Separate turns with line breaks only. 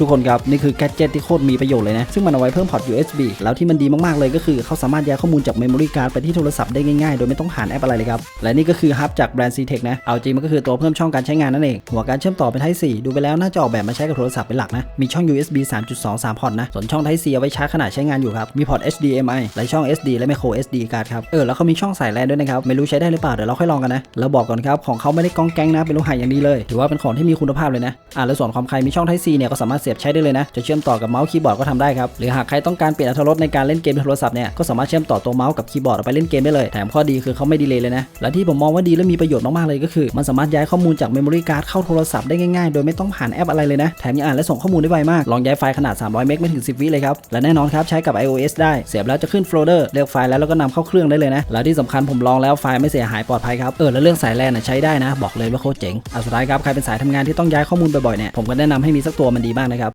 ทุกคนครับ นี่คือแกดเจิตที่โคตรมีประโยชน์เลยนะ ซึ่งมันเอาไว้เพิ่มพอร์ต USB แล้วที่มันดีมากๆเลยก็คือเขาสามารถย้ายข้อมูลจากเมมโมรี่การ์ดไปที่โทรศัพท์ได้ง่ายๆ โดยไม่ต้องผ่านแอปอะไรเลยครับ และนี่ก็คือฮับจากแบรนด์ c t e c h นะ เอาจริงมันก็คือตัวเพิ่มช่องการใช้งานนั่นเอง หัวการเชื่อมต่อเป็น Type C ดูไปแล้วน่าจะออกแบบมาใช้กับโทรศัพท์เป็นหลักนะ มีช่อง USB 3.2 3พอร์ตนะ ส่วนช่อง Type C เอาไว้ชาร์จขณะใช้งานอยู่ครับมีพอร์ต HDMI และช่อง SD และ micro SD card ครับเออแล้วเขามีช่องสายแลนด้วยนะครับไม่รู้ใช้ได้หรือเปล่าเดี๋ยวเราค่อยลองกันนะแล้วบอกก่อนครับของเขาไม่ได้กองแกงนะเป็นโลหะอย่างดีเลย ถือว่าเป็นของที่มีคุณภาพเลยนะอ่าแล้วส่วนความใครมีช่อง Type C เนี่ยก็สามารถสียบใช้ได้เลยนะ จะเชื่อมต่อกับเมาส์คีย์บอร์ดก็ทำได้ครับ หรือหากใครต้องการเปลี่ยนอรรถรสในการเล่นเกมในโทรศัพท์เนี่ย ก็สามารถเชื่อมต่อตัวเมาส์กับคีย์บอร์ดไปเล่นเกมได้เลย แถมข้อดีคือเขาไม่ดีเลยเลยนะ และที่ผมมองว่าดีและมีประโยชน์มากๆเลยก็คือ มันสามารถย้ายข้อมูลจากเมมโมรี่การ์ดเข้าโทรศัพท์ได้ง่ายๆ โดยไม่ต้องผ่านแอปอะไรเลยนะ แถมยังอ่านและส่งข้อมูลได้ไวมาก ลองย้ายไฟล์ขนาด 300 เมกไม่ถึง 10 วิเลยครับ และแน่นอนครับใช้กับ iOS ได้ เสียบแล้วจะขึ้นโฟลเดอร์เลือกไฟล์แล้วแล้วก็นำเข้าเครื่องได้เลยนะ และที่สำคัญผมลองแล้วไฟล์ไม่เสียหายปลอดภัยครับ เออแล้วเรื่องสายแลนน่ะใช้ได้นะ บอกเลยว่าโคตรเจ๋งอะสุดท้ายครับใครเป็นสายทำงานที่ต้องย้ายข้อมูลบ่อยๆเนี่ยผมก็แนะนำให้มีสักตัวมันดีมากนะ